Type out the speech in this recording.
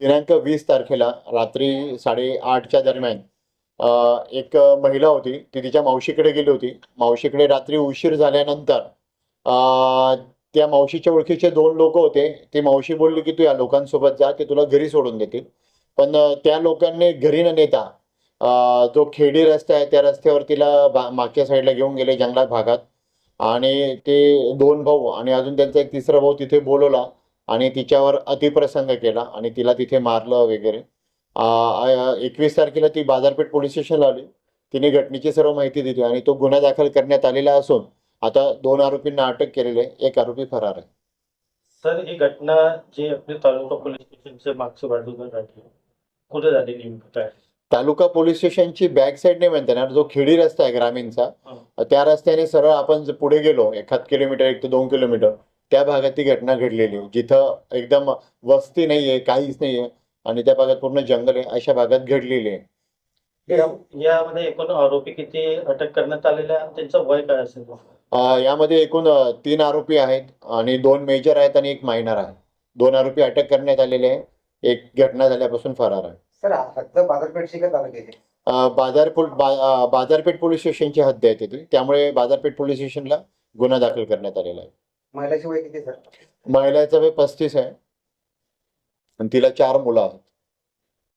दिनांक वीस तारखेला रात्री साडेआठच्या दरम्यान एक महिला होती. ती तिच्या मावशीकडे गेली होती. मावशीकडे रात्री उशीर झाल्यानंतर त्या मावशीच्या ओळखीचे दोन लोक होते. ती मावशी बोलली की तू या लोकांसोबत जा. ते तुला घरी सोडून देतील. पण त्या लोकांनी घरी न नेता जो खेडी रस्ता आहे त्या रस्त्यावर तिला बा- मागच्या साईडला घेऊन गेले जंगलात भागात. आणि ते दोन भाऊ आणि अजून त्यांचा एक तिसरा भाऊ तिथे बोलवला. आणि तिच्यावर अतिप्रसंग केला आणि तिला तिथे मारलं वगैरे. एकवीस तारखेला ती बाजारपेठ पोलीस स्टेशनला आली. तिने घटनेची सर्व माहिती दिली आणि तो गुन्हा दाखल करण्यात आलेला असून आता दोन आरोपींना अटक केलेली आहे. एक आरोपी फरार आहे. सर ही घटना जी आपली तालुका पोलीस स्टेशनच्या मागच्या बाजूला झाली कुठे झाली नेमकं? काय? तालुका पोलीस स्टेशनची बॅक साईड नाही म्हणता येणार जो खेडी रस्ता आहे ग्रामीणचा त्या रस्त्याने सरळ आपण पुढे गेलो एखाद किलोमीटर एक ते दोन किलोमीटर त्या भागात ती घटना घडलेली. आहे जिथं एकदम वस्ती नाहीये काहीच नाहीये आणि त्या भागात पूर्ण जंगल आहे अशा भागात घडलेली आहे. या- यामध्ये एकूण आरोपी किती अटक करण्यात आलेले आहे आणि त्यांचं वय काय असेल अ, यामध्ये एकूण अ, तीन आरोपी आहेत आणि दोन मेजर आहेत आणि एक मायनर आहे. दोन आरोपी अटक करण्यात आलेले आहे. एक घटना झाल्यापासून फरार आहे. सर हद्द बाजारपेठची का तालुक्याची अ, बाजारपूल बा अ, बाजारपेठ पोलीस स्टेशनची हद्द आहे तिथे. त्यामुळे बाजारपेठ पोलीस स्टेशनला गुन्हा दाखल करण्यात आलेला आहे. महिलाची वय किती सर? महिलाचं वय पस्तीस आहे. आणि तिला चार मुलं आहेत.